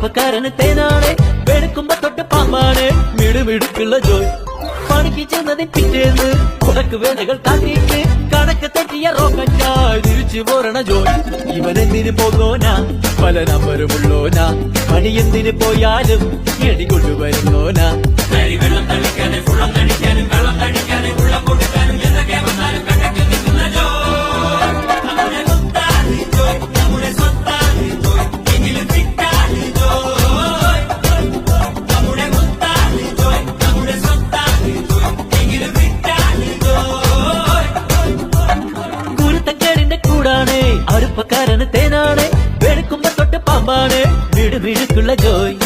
അടുപ്പക്കാരന് തേനാണ്. വെളുക്കുമ്പോ തൊട്ട് പാമ്പാണ്. മിടുമിടുക്കുള്ള ജോയ്. പണിക്ക് ചെന്നതിൻ പിറ്റേന്ന് കുടക്ക് വേലകൾ താങ്ങിയിട്ട് കണക്ക് തെറ്റിയ റോക്കറ്റായി തിരിച്ചു പോരണ ജോയ്. ഇവൻ എന്തിനു പോകോനാ? പല നമ്പരുമുള്ളോനാ. പണി എന്തിനു പോയാലും എടി കൊണ്ടുവരുന്നോനാ. கலப்பக்காரனு தேனானே வெளுக்கும்ப தொட்டு பாம்பானே விடு விடுக்குள்ள ஜோய்.